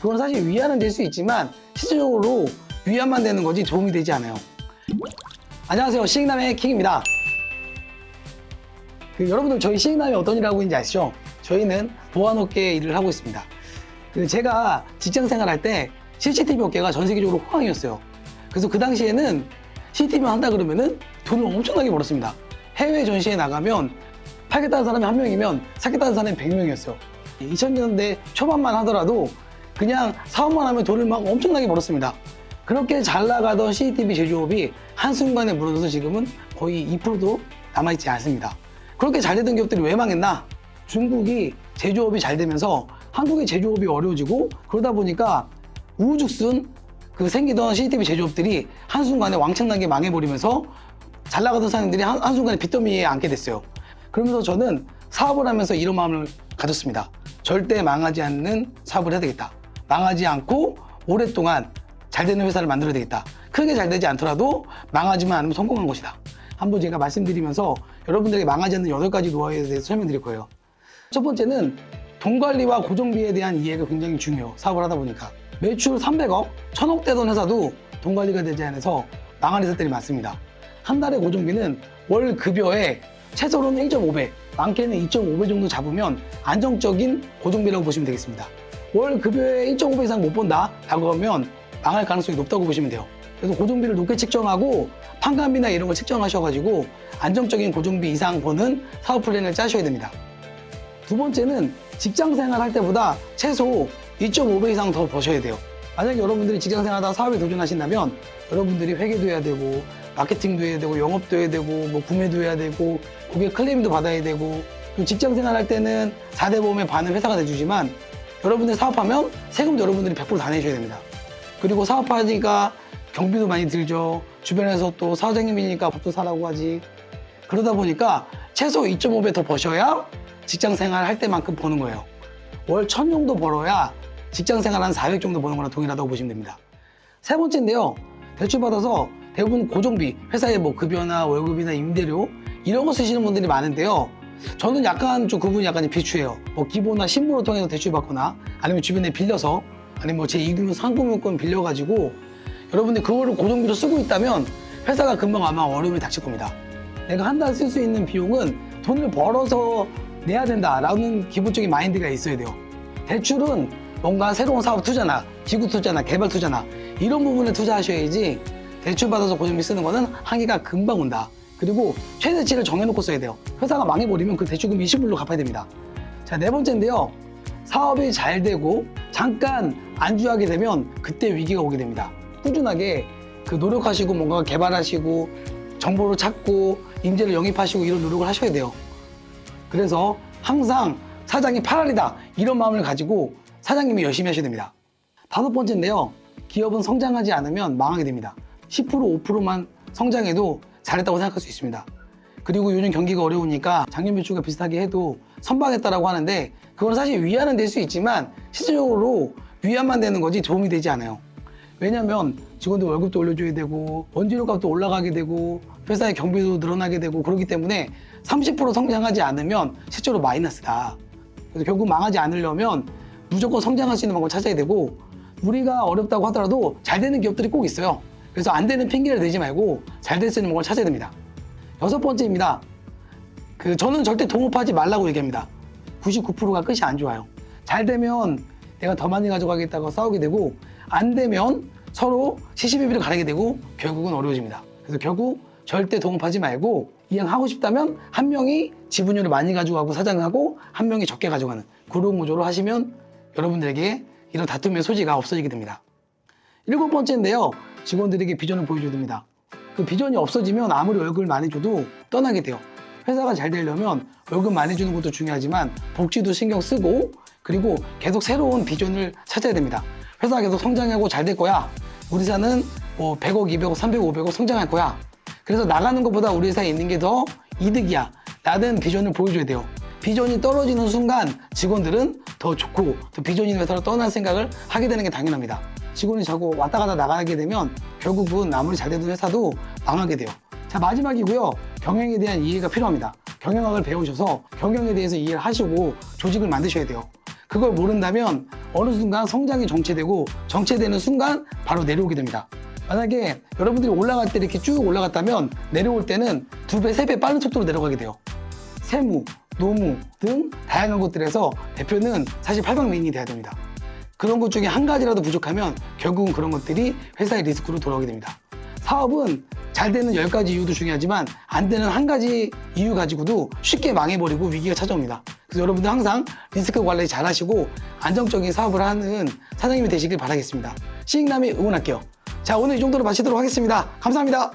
그건 사실 위안은 될 수 있지만 실질적으로 위안만 되는 거지 도움이 되지 않아요. 안녕하세요. 시익남의 킹입니다. 그 여러분들 저희 시익남이 어떤 일을 하고 있는지 아시죠? 저희는 보안업계에 일을 하고 있습니다. 그 제가 직장 생활할 때 CCTV 업계가 전 세계적으로 호황이었어요. 그래서 그 당시에는 CCTV 한다 그러면은 돈을 엄청나게 벌었습니다. 해외 전시에 나가면 팔겠다는 사람이 한 명이면 사겠다는 사람이 100명이었어요. 2000년대 초반만 하더라도 그냥 사업만 하면 돈을 막 엄청나게 벌었습니다. 그렇게 잘 나가던 CCTV 제조업이 한순간에 무너져서 지금은 거의 2%도 남아있지 않습니다. 그렇게 잘 되던 기업들이 왜 망했나? 중국이 제조업이 잘 되면서 한국의 제조업이 어려워지고 그러다 보니까 우후죽순 그 생기던 CCTV 제조업들이 한순간에 왕창나게 망해버리면서 잘 나가던 사람들이 한, 한순간에 빚더미에 앉게 됐어요. 그러면서 저는 사업을 하면서 이런 마음을 가졌습니다. 절대 망하지 않는 사업을 해야 되겠다. 망하지 않고 오랫동안 잘 되는 회사를 만들어야 되겠다. 크게 잘 되지 않더라도 망하지만 않으면 성공한 것이다. 한번 제가 말씀드리면서 여러분들에게 망하지 않는 여덟 가지 노하우에 대해서 설명드릴 거예요. 첫 번째는 돈 관리와 고정비에 대한 이해가 굉장히 중요해요. 사업을 하다 보니까. 매출 300억, 1000억 되던 회사도 돈 관리가 되지 않아서 망한 회사들이 많습니다. 한 달의 고정비는 월 급여의 최소로는 1.5배, 많게는 2.5배 정도 잡으면 안정적인 고정비라고 보시면 되겠습니다. 월 급여의 1.5배 이상 못 본다라고 하면 망할 가능성이 높다고 보시면 돼요. 그래서 고정비를 높게 측정하고 판관비나 이런 걸 측정하셔가지고 안정적인 고정비 이상 버는 사업 플랜을 짜셔야 됩니다. 두 번째는 직장 생활 할 때보다 최소 2.5배 이상 더 버셔야 돼요. 만약에 여러분들이 직장 생활하다가 사업에 도전하신다면 여러분들이 회계도 해야 되고 마케팅도 해야 되고 영업도 해야 되고 뭐 구매도 해야 되고 고객 클레임도 받아야 되고 또 직장 생활 할 때는 4대 보험의 반은 회사가 내주지만 여러분들 사업하면 세금도 여러분들이 100%다 내셔야 됩니다. 그리고 사업하니까 경비도 많이 들죠. 주변에서 또 사장님이니까 밥도 사라고 하지. 그러다 보니까 최소 2.5배 더 버셔야 직장 생활 할 때만큼 버는 거예요. 월1000 정도 벌어야 직장 생활 한 400 정도 버는 거랑 동일하다고 보시면 됩니다. 세 번째인데요. 대출 받아서 대부분 고정비, 회사의 뭐 급여나 월급이나 임대료 이런 거 쓰시는 분들이 많은데요. 저는 약간 좀 그분이 약간 비추해요. 뭐 기보나 신고를 통해서 대출 받거나 아니면 주변에 빌려서 아니면 뭐제 2금융 상금융권 빌려가지고 여러분들 그거를 고정비로 쓰고 있다면 회사가 금방 아마 어려움이 닥칠 겁니다. 내가 한 달 쓸 수 있는 비용은 돈을 벌어서 내야 된다라는 기본적인 마인드가 있어야 돼요. 대출은 뭔가 새로운 사업 투자나 기구 투자나 개발 투자나 이런 부분에 투자하셔야지 대출 받아서 고정비 쓰는 거는 한계가 금방 온다. 그리고 최대치를 정해놓고 써야 돼요. 회사가 망해버리면 그 대출금 일시불로 갚아야 됩니다. 자, 네 번째인데요. 사업이 잘 되고 잠깐 안주하게 되면 그때 위기가 오게 됩니다. 꾸준하게 그 노력하시고 뭔가 개발하시고 정보를 찾고 인재를 영입하시고 이런 노력을 하셔야 돼요. 그래서 항상 사장이 8알이다 이런 마음을 가지고 사장님이 열심히 하셔야 됩니다. 다섯 번째인데요. 기업은 성장하지 않으면 망하게 됩니다. 10% 5%만 성장해도 잘했다고 생각할 수 있습니다. 그리고 요즘 경기가 어려우니까 작년 매출과 비슷하게 해도 선방했다라고 하는데 그건 사실 위안은 될 수 있지만 실질적으로 위안만 되는 거지 도움이 되지 않아요. 왜냐면 직원들 월급도 올려줘야 되고 원재료 값도 올라가게 되고 회사의 경비도 늘어나게 되고 그렇기 때문에 30% 성장하지 않으면 실제로 마이너스다. 그래서 결국 망하지 않으려면 무조건 성장할 수 있는 방법을 찾아야 되고 우리가 어렵다고 하더라도 잘 되는 기업들이 꼭 있어요. 그래서 안 되는 핑계를 대지 말고 잘 될 수 있는 방법을 찾아야 됩니다. 여섯 번째입니다. 그 저는 절대 동업하지 말라고 얘기합니다. 99%가 끝이 안 좋아요. 잘 되면 내가 더 많이 가져가겠다고 싸우게 되고 안 되면 서로 시시비비를 가리게 되고 결국은 어려워집니다. 그래서 결국 절대 동업하지 말고 이왕 하고 싶다면 한 명이 지분율을 많이 가져가고 사장하고 한 명이 적게 가져가는 그런 구조로 하시면 여러분들에게 이런 다툼의 소지가 없어지게 됩니다. 일곱 번째인데요. 직원들에게 비전을 보여줘야 됩니다. 그 비전이 없어지면 아무리 월급을 많이 줘도 떠나게 돼요. 회사가 잘 되려면 월급 많이 주는 것도 중요하지만 복지도 신경 쓰고 그리고 계속 새로운 비전을 찾아야 됩니다. 회사가 계속 성장하고 잘 될 거야. 우리 회사는 뭐 100억, 200억, 300억, 500억 성장할 거야. 그래서 나가는 것보다 우리 회사에 있는 게 더 이득이야. 라는 비전을 보여줘야 돼요. 비전이 떨어지는 순간 직원들은 더 좋고 더 비전 있는 회사로 떠날 생각을 하게 되는 게 당연합니다. 직원이 자꾸 왔다 갔다 나가게 되면 결국은 아무리 잘 되는 회사도 망하게 돼요. 자 마지막이고요. 경영에 대한 이해가 필요합니다. 경영학을 배우셔서 경영에 대해서 이해를 하시고 조직을 만드셔야 돼요. 그걸 모른다면 어느 순간 성장이 정체되고 정체되는 순간 바로 내려오게 됩니다. 만약에 여러분들이 올라갈 때 이렇게 쭉 올라갔다면 내려올 때는 두 배, 세 배 빠른 속도로 내려가게 돼요. 세무, 노무 등 다양한 것들에서 대표는 사실 팔방미인이 돼야 됩니다. 그런 것 중에 한 가지라도 부족하면 결국은 그런 것들이 회사의 리스크로 돌아오게 됩니다. 사업은 잘 되는 10가지 이유도 중요하지만 안 되는 한 가지 이유 가지고도 쉽게 망해버리고 위기가 찾아옵니다. 그래서 여러분들 항상 리스크 관리 잘 하시고 안정적인 사업을 하는 사장님이 되시길 바라겠습니다. 시익남이 응원할게요. 자, 오늘 이 정도로 마치도록 하겠습니다. 감사합니다.